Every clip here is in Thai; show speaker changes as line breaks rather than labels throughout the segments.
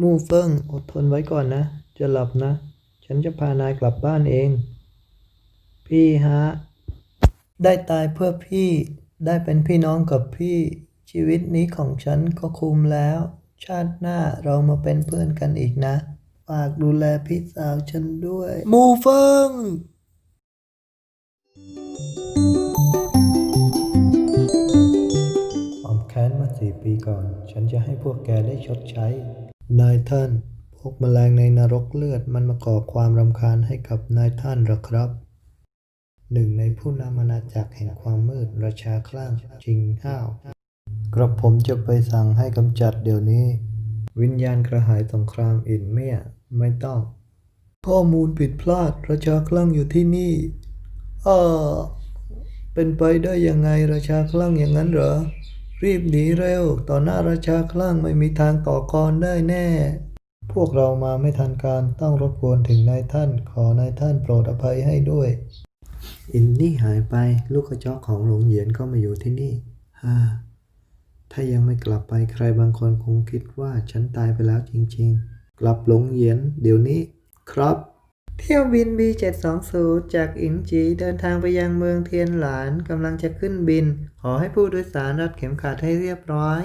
มู่เฟิงอดทนไว้ก่อนนะ จะหลับนะ ฉันจะพานายกลับบ้านเอง พี่ฮะ ได้ตายเพื่อพี่ได้เป็นพี่น้องกับพี่ ชีวิตนี้ของฉันก็คุ้มแล้ว ชาติหน้าเรามาเป็นเพื่อนกันอีกนะ ฝากดูแลพี่สาวฉันด้วย มูเฟิงความแค้นมื่อสี่ปีก่อน ฉันจะให้พวกแกได้ชดใช้ นายท่าน พวกแมลงในนรกเลือดมันมาก่อความรำคาญให้กับนายท่านหรอครับหนึ่งในผู้นำอาณาจักรแห่งความมืดราชาคลั่งจิงห้าว กระผมจะไปสั่งให้กำจัดเดี๋ยวนี้ วิญญาณกระหายสงครามอินเมียไม่ต้อง ข้อมูลผิดพลาดราชาคลั่งอยู่ที่นี่เออเป็นไปได้ยังไงราชาคลั่งอย่างนั้นเหรอ รีบหนีเร็ว ต่อหน้าราชาคลั่งไม่มีทางต่อกรได้แน่ พวกเรามาไม่ทันการต้องรบกวนถึงนายท่าน ขอนายท่านโปรดอภัยให้ด้วย อินนี่หายไปลูกกระจอกของหลวงเหยียนก็มาอยู่ที่นี่ฮ่าถ้ายังไม่กลับไปใครบางคนคงคิดว่าฉันตายไปแล้วจริงๆ กลับหลงเหยียนเดี๋ยวนี้ ครับ เที่ยวบิน B720 จากอินจีเดินทางไปยังเมืองเทียนหลานกำลังจะขึ้นบิน ขอให้ผู้โดยสารรัดเข็มขัดให้เรียบร้อย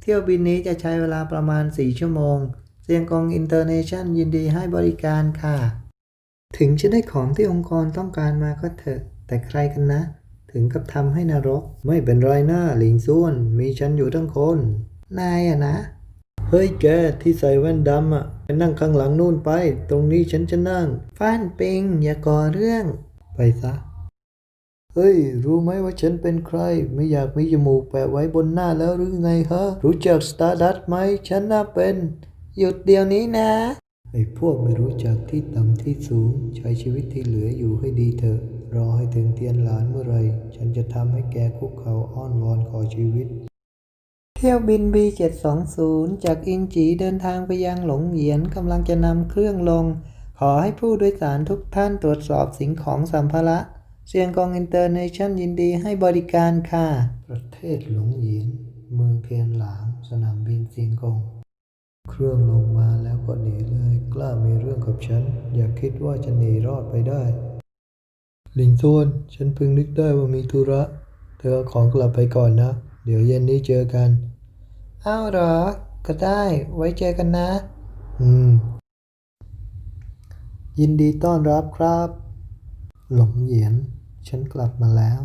เที่ยวบินนี้จะใช้เวลาประมาณ 4 ชั่วโมงเซียงกงอินเตอร์เนชั่นยินดีให้บริการค่ะ ถึงจะได้ของที่องค์กรต้องการมาก็เถอะ แต่ใครกันนะ ถึงกับทำให้นรก ไม่เป็นไรหน้าหลิงซ่วน มีฉันอยู่ทั้งคน นายอะนะ เฮ้ยแกที่ใส่แว่นดำอะ ไปนั่งข้างหลังนู่นไป ตรงนี้ฉันจะนั่ง ฟ้านปิง อย่าก่อเรื่อง ไปซะ เฮ้ย รู้ไหมว่าฉันเป็นใคร ไม่อยากมีจมูกแปะไว้บนหน้าแล้วหรือไงฮะ รู้จักสตาร์ดัตไหม ฉันน่าเป็น หยุดเดี๋ยวนี้นะไอ้พวกไม่รู้จักที่ต่ำที่สูง ใช้ชีวิตที่เหลืออยู่ให้ดีเถอะ รอให้ถึงเทียนหลานเมื่อไหรฉันจะทำให้แกคุกเขาอ้อนวอนขอชีวิต เที่ยวบิน B720 จากอินจีเดินทางไปยังหลงเหยียนกำลังจะนำเครื่องลง ขอให้ผู้โดยสารทุกท่านตรวจสอบสิ่งของสัมภาระเซียงกองอินเตอร์เนชั่นยินดีให้บริการค่ะ ประเทศหลงเหยียนเมืองเทียนหลาง สนามบินเซียงกง เครื่องลงมาแล้วก็หนีเลย กล้ามีเรื่องกับฉัน อย่าคิดว่าจะหนีรอดไปได้ หลิงซวนฉันเพิ่งนึกได้ว่ามีธุระ เธอของกลับไปก่อนนะ เดี๋ยวเย็นนี้เจอกัน อ้าวเหรอ ก็ได้ไว้เจอกันนะ อืม ยินดีต้อนรับครับ หลงเหยียน ฉันกลับมาแล้ว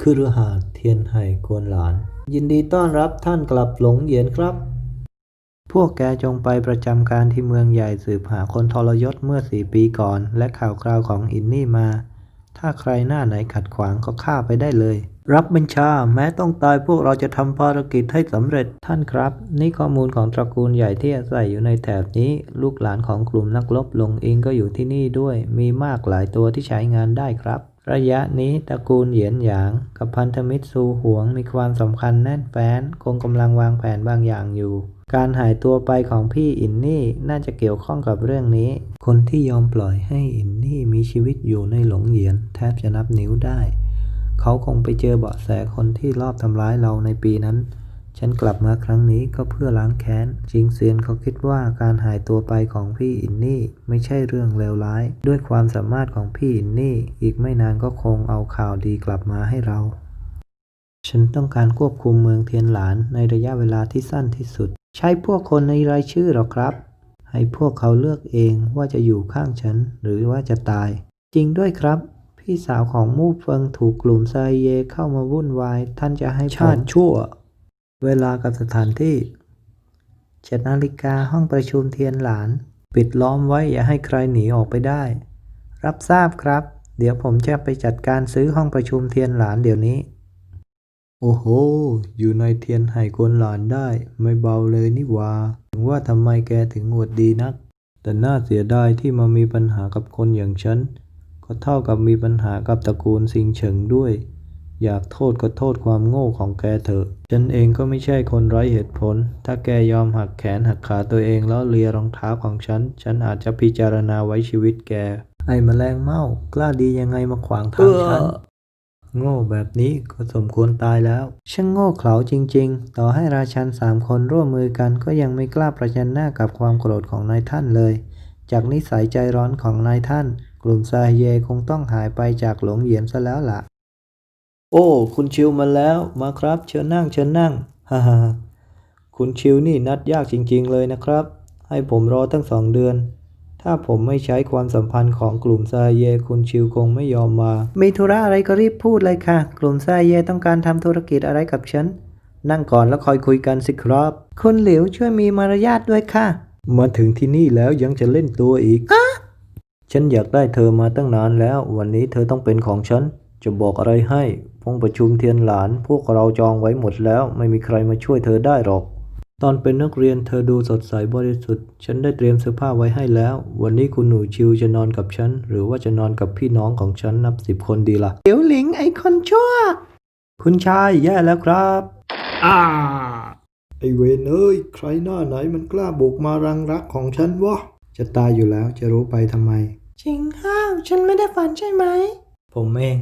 คือรหาสน์เทียนไห่กวนหลาน ยินดีต้อนรับท่านกลับหลงเหยียนครับ พวกแกจงไปประจำการที่เมืองใหญ่สืบหาคนทรยศเมื่อสี่ปีก่อน และข่าวคราวของอินนี่มา ถ้าใครหน้าไหนขัดขวางก็ฆ่าไปได้เลย รับบัญชาแม้ต้องตายพวกเราจะทำภารกิจให้สำเร็จท่านครับ นี่ข้อมูลของตระกูลใหญ่ที่อาศัยอยู่ในแถบนี้ ลูกหลานของกลุ่มนักรบลงอิงก็อยู่ที่นี่ด้วย มีมากหลายตัวที่ใช้งานได้ครับ ระยะนี้ตระกูลเหยียนหยาง กับพันธมิตรซูหวงมีความสำคัญแน่นแฟ้นคงกำลังวางแผนบางอย่างอยู่ การหายตัวไปของพี่อินนี่น่าจะเกี่ยวข้องกับเรื่องนี้ คนที่ยอมปล่อยให้อินนี่มีชีวิตอยู่ในหลงเหยียน แทบจะนับนิ้วได้ เขาคงไปเจอเบาะแสคนที่รอบทำร้ายเราในปีนั้น ฉันกลับมาครั้งนี้ก็เพื่อล้างแค้น จิงเซียนเขาคิดว่าการหายตัวไปของพี่อินนี่ไม่ใช่เรื่องเลวร้าย ด้วยความสามารถของพี่อินนี่ อีกไม่นานก็คงเอาข่าวดีกลับมาให้เราฉันต้องการควบคุมเมืองเทียนหลานในระยะเวลาที่สั้นที่สุด ใช้พวกคนในรายชื่อหรอครับ ให้พวกเขาเลือกเองว่าจะอยู่ข้างฉันหรือว่าจะตาย จริงด้วยครับ พี่สาวของมู่เฟิงถูกกลุ่มไซเยเข้ามาวุ่นวาย ท่านจะให้ชาติชั่ว เวลากับสถานที่เจ็ดนาฬิกาห้องประชุมเทียนหลาน ปิดล้อมไว้อย่าให้ใครหนีออกไปได้ รับทราบครับ เดี๋ยวผมจะไปจัดการซื้อห้องประชุมเทียนหลานเดี๋ยวนี้ โอ้โห อยู่ในเทียนไห่กวนหลานได้ ไม่เบาเลยนี่วาถึงว่าทำไมแกถึงอวดดีนัก แต่น่าเสียดายที่มามีปัญหากับคนอย่างฉัน ก็เท่ากับมีปัญหากับตระกูลซิงเฉิงด้วย อยากโทษก็โทษความโง่ของแกเถอะ ฉันเองก็ไม่ใช่คนไร้เหตุผล ถ้าแกยอมหักแขนหักขาตัวเองแล้วเลียรองเท้าของฉัน ฉันอาจจะพิจารณาไว้ชีวิตแก ไอ้แมลงเม่ากล้าดียังไงมาขวางทางฉัน โง่แบบนี้ก็สมควรตายแล้ว ช่างโง่เขลาจริง ๆ ต่อให้ราชันสามคนร่วมมือกันก็ยังไม่กล้าประจันหน้ากับความโกรธของนายท่านเลย จากนิสัยใจร้อนของนายท่าน กลุ่มซาเยคงต้องหายไปจากหลงเหยียนซะแล้วล่ะ โอ้ คุณชิวมาแล้ว มาครับ เชิญนั่ง เชิญนั่ง ฮ่าฮ่าคุณชิวนี่นัดยากจริง ๆ เลยนะครับ ให้ผมรอตั้งสองเดือน ถ้าผมไม่ใช้ความสัมพันธ์ของกลุ่มซาเยคุณชิวคงไม่ยอมมา มีธุระอะไรก็รีบพูดเลยค่ะ กลุ่มซาเยต้องการทำธุรกิจอะไรกับฉัน นั่งก่อนแล้วคอยคุยกันสิครับคุณหลิวช่วยมีมารยาทด้วยค่ะ มาถึงที่นี่แล้วยังจะเล่นตัวอีก ฉันอยากได้เธอมาตั้งนานแล้ว วันนี้เธอต้องเป็นของฉัน จะบอกอะไรให้ห้องประชุมเทียนหลาน พวกเราจองไว้หมดแล้ว ไม่มีใครมาช่วยเธอได้หรอก ตอนเป็นนักเรียนเธอดูสดใสบริสุทธิ์ ฉันได้เตรียมเสื้อผ้าไว้ให้แล้ว วันนี้คุณหนูชิวจะนอนกับฉัน หรือว่าจะนอนกับพี่น้องของฉันนับสิบคนดีละ่ะเดี๋ยวหลิงไอคนชั่ว คุณชายแย่แล้วครับอ่าไอเวนเอ้ย ใครหน้าไหนมันกล้าบุกมารังรักของฉันวะ จะตายอยู่แล้วจะรู้ไปทำไม
จริงข้าว ฉันไม่ได้ฝันใช่ไหม
ผมเอง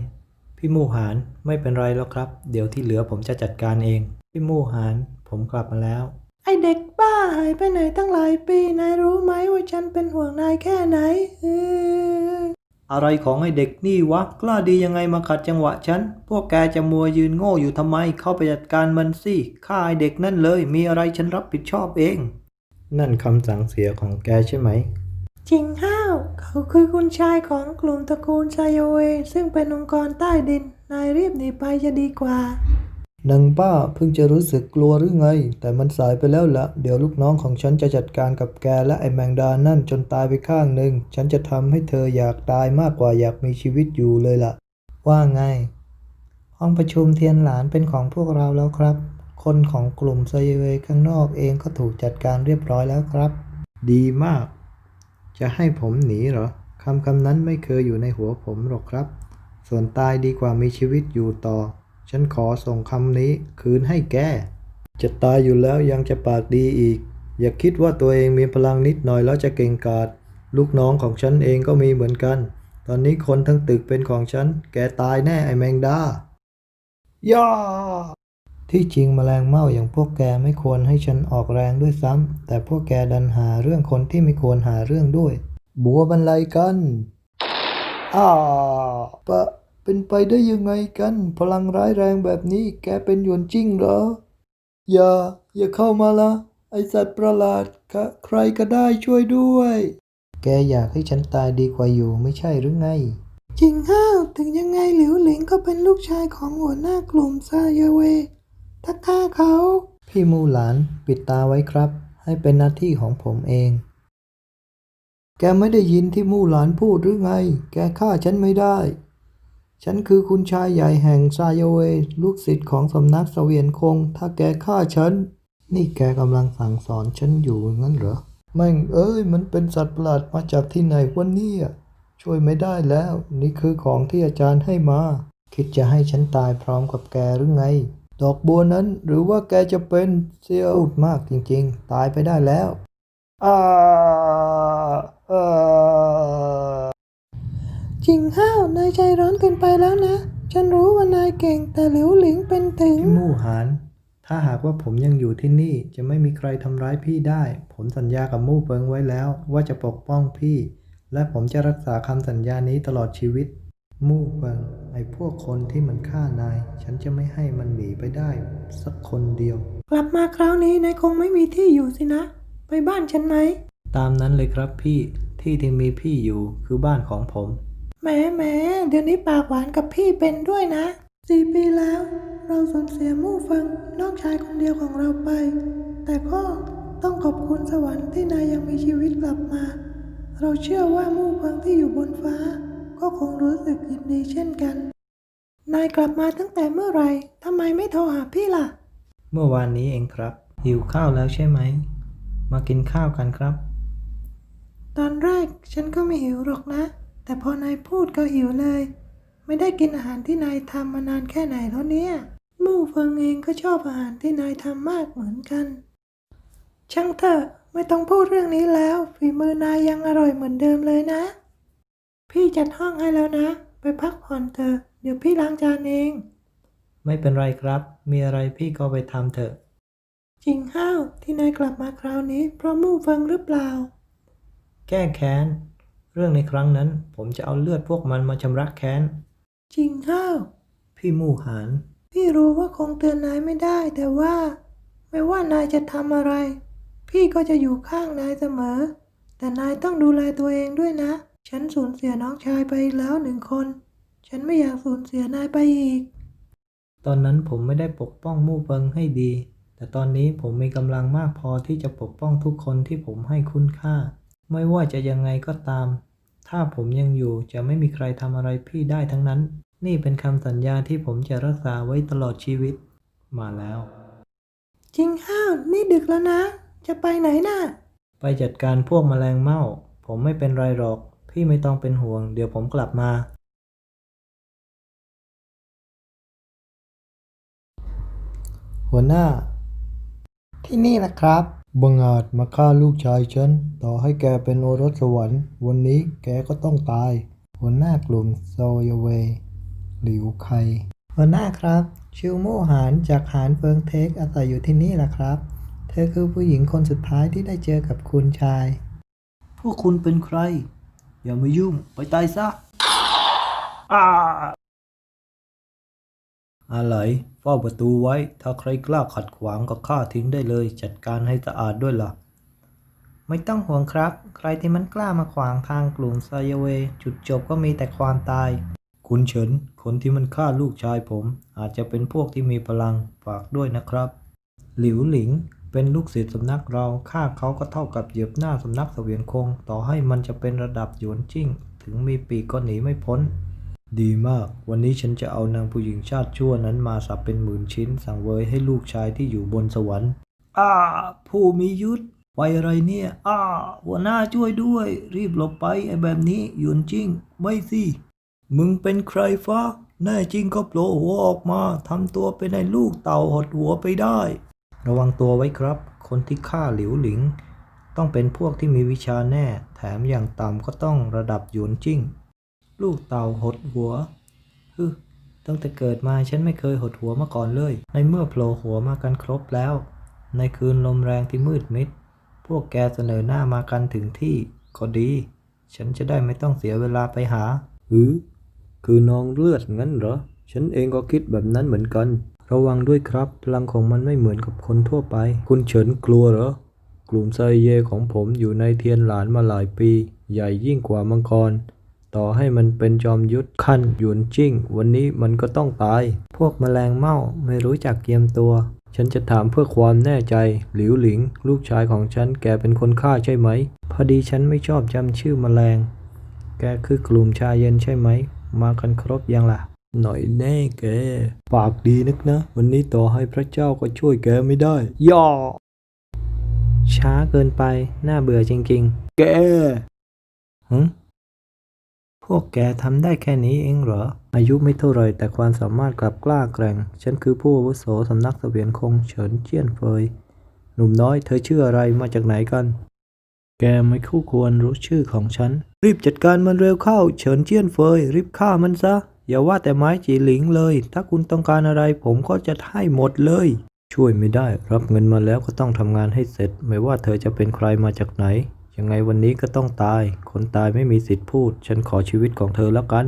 พี่มูหานไม่เป็นไรแล้วครับ เดี๋ยวที่เหลือผมจะจัดการเอง พี่มูหานผมกลับมาแล้ว
ไอเด็กบ้าหายไปไหนตั้งหลายปีนายรู้ไหมว่าฉันเป็นห่วงนายแค่ไหนเออ
อะไรของไอเด็กนี่วะ กล้าดียังไงมาขัดจังหวะฉัน พวกแกจะมัวยืนโง่อยู่ทำไม เข้าไปจัดการมันสิฆ่าไอเด็กนั่นเลย มีอะไรฉันรับผิดชอบเอง นั่นคำสั่งเสียของแกใช่ไหม
จริงข้าว เขาคือคุณชายของกลุ่มตระกูลไซโยเวซึ่งเป็นองค์กรใต้ดิน นายรีบหนีไปจะดีกว่า
นางป้าเพิ่งจะรู้สึกกลัวหรือไง แต่มันสายไปแล้วละ เดี๋ยวลูกน้องของฉันจะจัดการกับแกและไอแมงดานั่นจนตายไปข้างหนึ่ง ฉันจะทำให้เธออยากตายมากกว่าอยากมีชีวิตอยู่เลยล่ะ ว่าไง ห้องประชุมเทียนหลานเป็นของพวกเราแล้วครับ คนของกลุ่มไซเวข้างนอกเองก็ถูกจัดการเรียบร้อยแล้วครับ ดีมาก จะให้ผมหนีเหรอคำคำนั้นไม่เคยอยู่ในหัวผมหรอกครับ ส่วนตายดีกว่ามีชีวิตอยู่ต่อ ฉันขอส่งคำนี้คืนให้แก จะตายอยู่แล้วยังจะปากดีอีก อย่าคิดว่าตัวเองมีพลังนิดหน่อยแล้วจะเก่งกาจ ลูกน้องของฉันเองก็มีเหมือนกัน ตอนนี้คนทั้งตึกเป็นของฉัน แกตายแน่ไอแมงดา ย่า ที่จริงแมลงเม่าอย่างพวกแกไม่ควรให้ฉันออกแรงด้วยซ้ำ แต่พวกแกดันหาเรื่องคนที่ไม่ควรหาเรื่องด้วย บัวบรรลัยกันอ่าปะ เป็นไปได้ยังไงกัน พลังร้ายแรงแบบนี้แกเป็นหยวนจิ้งเหรอ อย่า อย่าเข้ามาละ ไอสัตว์ประหลาดคะใครก็ได้ช่วยด้วย แกอยากให้ฉันตายดีกว่าอยู่ไม่ใช่หรือไง
จริงข้าวถึงยังไงหลิวหลิงก็เป็นลูกชายของหัวหน้ากลุ่มไซโยเวถ้าฆ่าเขา
พี่มูหลานปิดตาไว้ครับ ให้เป็นหน้าที่ของผมเอง แกไม่ได้ยินที่มู่หลานพูดหรือไง แกฆ่าฉันไม่ได้ ฉันคือคุณชายใหญ่แห่งซาโยเวลูกศิษย์ของสำนักเสวียนคง ถ้าแกฆ่าฉัน นี่แกกำลังสั่งสอนฉันอยู่งั้นเหรอ แม่งเอ้ย มันเป็นสัตว์ประหลาดมาจากที่ไหนวะเนี่ยช่วยไม่ได้แล้ว นี่คือของที่อาจารย์ให้มา คิดจะให้ฉันตายพร้อมกับแกหรือไง ดอกบัวนั้นหรือว่าแกจะเป็นเซียวพูดมากจริงๆ ตายไปได้แล้วอ่าอ่า
จริงข้าวนายใจร้อนเกินไปแล้วนะ ฉันรู้ว่านายเก่งแต่หลิวหลิงเป็นถึง
พี่มู่หาน ถ้าหากว่าผมยังอยู่ที่นี่จะไม่มีใครทำร้ายพี่ได้ ผมสัญญากับมู่เปิงไว้แล้วว่าจะปกป้องพี่ และผมจะรักษาคำสัญญานี้ตลอดชีวิต มู่เปิงไอ้พวกคนที่มันฆ่านาย ฉันจะไม่ให้มันหนีไปได้ สักคนเดียว
กลับมาคราวนี้นายคงไม่มีที่อยู่สินะ ไปบ้านฉันไหม
ตามนั้นเลยครับพี่ที่ที่มีพี่อยู่คือบ้านของผม
แหมแหมเดี๋ยวนี้ปากหวานกับพี่เป็นด้วยนะสี่ปีแล้ว เราสูญเสียมู่ฟังน้องชายคนเดียวของเราไป แต่ก็ต้องขอบคุณสวรรค์ที่นายยังมีชีวิตกลับมา เราเชื่อว่ามู่ฟังที่อยู่บนฟ้า ก็คงรู้สึกยินดีเช่นกัน นายกลับมาตั้งแต่เมื่อไหร่ทำไมไม่โทรหาพี่ล่ะ
เมื่อวานนี้เองครับ หิวข้าวแล้วใช่ไหม มากินข้าวกันครับ
ตอนแรกฉันก็ไม่หิวหรอกนะ แต่พอนายพูดก็หิวเลย ไม่ได้กินอาหารที่นายทำมานานแค่ไหนแล้วเนี่ยมู่เฟิงเองก็ชอบอาหารที่นายทำมากเหมือนกัน ช่างเถอะไม่ต้องพูดเรื่องนี้แล้วฝีมือนายยังอร่อยเหมือนเดิมเลยนะ พี่จัดห้องให้แล้วนะ ไปพักผ่อนเถอะดี๋ยวพี่ล้างจานเอง
ไม่เป็นไรครับ มีอะไรพี่ก็ไปทำเถอะ
จริงห้าวที่นายกลับมาคราวนี้ เพราะมู่เฟิงหรือเปล่า
แก้แค้น เรื่องในครั้งนั้น ผมจะเอาเลือดพวกมันมาชำระแค้น
จริงห้าว
พี่มู่หาน
พี่รู้ว่าคงเตือนนายไม่ได้ แต่ว่า ไม่ว่านายจะทำอะไร พี่ก็จะอยู่ข้างนายเสมอ แต่นายต้องดูแลตัวเองด้วยนะ ฉันสูญเสียน้องชายไปแล้วหนึ่งคน ฉันไม่อยากสูญเสียนายไปอีก
ตอนนั้นผมไม่ได้ปกป้องมู่เฟิงให้ดี แต่ตอนนี้ผมมีกำลังมากพอที่จะปกป้องทุกคนที่ผมให้คุณค่า ไม่ว่าจะยังไงก็ตาม ถ้าผมยังอยู่จะไม่มีใครทำอะไรพี่ได้ทั้งนั้น นี่เป็นคำสัญญาที่ผมจะรักษาไว้ตลอดชีวิต มาแล้ว
จริงห้าวนี่ดึกแล้วนะ จะไปไหนน่ะ
ไปจัดการพวกแมลงเม่า ผมไม่เป็นไรหรอก พี่ไม่ต้องเป็นห่วง เดี๋ยวผมกลับมา หัวหน้า
ที่นี่แหละครับ
บังอาจมาฆ่าลูกชายฉัน ต่อให้แกเป็นโอรสสวรรค์ วันนี้แกก็ต้องตาย หัวหน้ากลุ่มโซยเว หลิวไค
หัวหน้าครับ ชิวโมหานจากหานเฟิงเทคอาศัยอยู่ที่นี่แหละครับ เธอคือผู้หญิงคนสุดท้ายที่ได้เจอกับคุณชาย
พวกคุณเป็นใคร อย่ามายุ่งไปตายซะอา อะไรเฝ้าประตูไว้ ถ้าใครกล้าขัดขวางก็ฆ่าทิ้งได้เลย จัดการให้สะอาดด้วยล่ะ
ไม่ต้องห่วงครับ ใครที่มันกล้ามาขวางทางกลุ่มซายเวจุดจบก็มีแต่ความตาย
คุณเฉิน คนที่มันฆ่าลูกชายผม อาจจะเป็นพวกที่มีพลังฝากด้วยนะครับ หลิวหลิงเป็นลูกศิษย์สำนักเราฆ่าเขาก็เท่ากับเหยียบหน้าสำนักเสวียนคง ต่อให้มันจะเป็นระดับหยวนจิ้ง ถึงมีปีกก็หนีไม่พ้น ดีมาก วันนี้ฉันจะเอานางผู้หญิงชาติชั่วนั้นมาสับเป็นหมื่นชิ้น สั่งเวยให้ลูกชายที่อยู่บนสวรรค์ อ้า ผู้มียุทธไปอะไรเนี่ย อ้า หัวหน้าช่วยด้วย รีบหลบไปไอ้แบบนี้หยวนจิง ไม่สิ มึงเป็นใครฟ้าแน่จริงก็โผล่หัวออกมาทำตัวเป็นไอ้ลูกเต่าหดหัวไปได้ ระวังตัวไว้ครับ คนที่ฆ่าหลิวหลิง ต้องเป็นพวกที่มีวิชาแน่ แถมอย่างต่ำก็ต้องระดับหยวนจิ้ง ลูกเต่าหดหัวฮึตั้งแต่เกิดมาฉันไม่เคยหดหัวมาก่อนเลย ในเมื่อโผล่หัวมากันครบแล้ว ในคืนลมแรงที่มืดมิด พวกแกเสนอหน้ามากันถึงที่ก็ดี ฉันจะได้ไม่ต้องเสียเวลาไปหาหือคือนองเลือดงั้นเหรอ ฉันเองก็คิดแบบนั้นเหมือนกัน ระวังด้วยครับพลังของมันไม่เหมือนกับคนทั่วไป คุณเฉินกลัวเหรอ กลุ่มไซเยของผมอยู่ในเทียนหลานมาหลายปี ใหญ่ยิ่งกว่ามังกร ต่อให้มันเป็นจอมยุทธขั้นหยวนจิ้ง วันนี้มันก็ต้องตาย พวกแมลงเม่าไม่รู้จักเกียมตัว ฉันจะถามเพื่อความแน่ใจ หลิวหลิง ลูกชายของฉันแกเป็นคนฆ่าใช่ไหม พอดีฉันไม่ชอบจำชื่อแมลง แกคือกลุ่มชายเย็นใช่ไหม มากันครบยังล่ะ หน่อยแน่แก ปากดีนักนะ วันนี้ต่อให้พระเจ้าก็ช่วยแกไม่ได้ ย่อ
ช้าเกินไป น่าเบื่อจริงๆ
แกหึ พวกแกทำได้แค่นี้เองเหรอ อายุไม่เท่าไรแต่ความสามารถกลับกล้าแกร่ง ฉันคือผู้อาวุโสสำนักเสวียนคงเฉินเจี้ยนเฟย หนุ่มน้อยเธอชื่ออะไรมาจากไหนกัน แกไม่คู่ควรรู้ชื่อของฉัน รีบจัดการมันเร็วเข้า เฉินเจี้ยนเฟย รีบฆ่ามันซะ อย่าว่าแต่ไม้จีหลิงเลย ถ้าคุณต้องการอะไรผมก็จะให้หมดเลย ช่วยไม่ได้ รับเงินมาแล้วก็ต้องทำงานให้เสร็จ ไม่ว่าเธอจะเป็นใครมาจากไหน ยังไงวันนี้ก็ต้องตาย คนตายไม่มีสิทธิ์พูด ฉันขอชีวิตของเธอแล้วกัน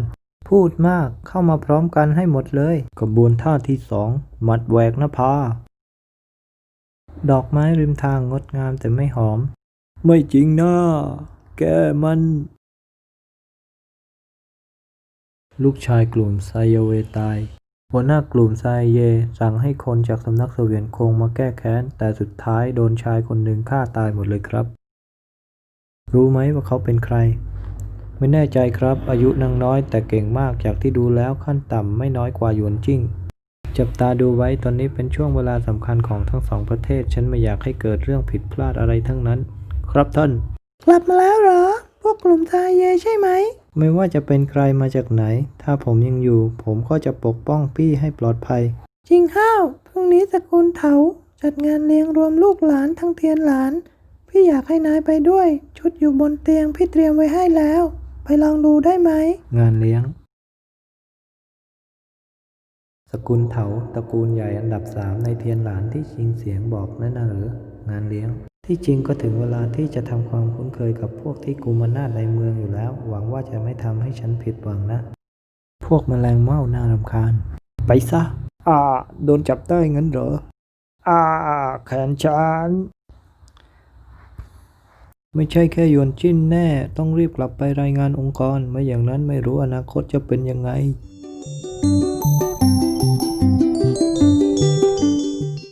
พูดมากเข้ามาพร้อมกันให้หมดเลย
กระบวนท่าที่สองหมัดแหวกหน้าผา
ดอกไม้ริมทางงดงามแต่ไม่หอม
ไม่จริงนะแกมัน ลูกชายกลุ่มไซเยเวตาย หัวหน้ากลุ่มไซเยสั่งให้คนจากสำนักเสวียนคงมาแก้แค้น แต่สุดท้ายโดนชายคนหนึ่งฆ่าตายหมดเลยครับ รู้ไหมว่าเขาเป็นใคร ไม่แน่ใจครับ อายุนางน้อยแต่เก่งมากจากที่ดูแล้วขั้นต่ำไม่น้อยกว่าหยวนจิ้ง จับตาดูไว้ตอนนี้เป็นช่วงเวลาสำคัญของทั้งสองประเทศ ฉันไม่อยากให้เกิดเรื่องผิดพลาดอะไรทั้งนั้น ครับท่าน
กลับมาแล้วเหรอ พวกกลุ่มทายเยใช่ไหม
ไม่ว่าจะเป็นใครมาจากไหน ถ้าผมยังอยู่ ผมก็จะปกป้องพี่ให้ปลอดภัย
จริงห้าวพรุ่งนี้สกุลเถาจัดงานเลี้ยงรวมลูกหลานทั้งเทียนหลาน พี่อยากให้นายไปด้วย ชุดอยู่บนเตียงพี่เตรียมไว้ให้แล้ว ไปลองดูได้ไหม
งานเลี้ยง สกุลเถาตระกูลใหญ่อันดับสามในเทียนหลานที่ชิงเสียงบอกนั่นน่ะหรืองานเลี้ยง ที่จริงก็ถึงเวลาที่จะทำความคุ้นเคยกับพวกที่กุมนาถในเมืองอยู่แล้ว หวังว่าจะไม่ทำให้ฉันผิดหวังนะ พวกแมลงเม่าน่ารำคาญ ไปซะ อ่า โดนจับได้งั้นเหรอ อ่า แขนฉัน ไม่ใช่แค่โยนจิ้นแน่ ต้องรีบกลับไปรายงานองค์กร ไม่อย่างนั้นไม่รู้อนาคตจะเป็นยังไง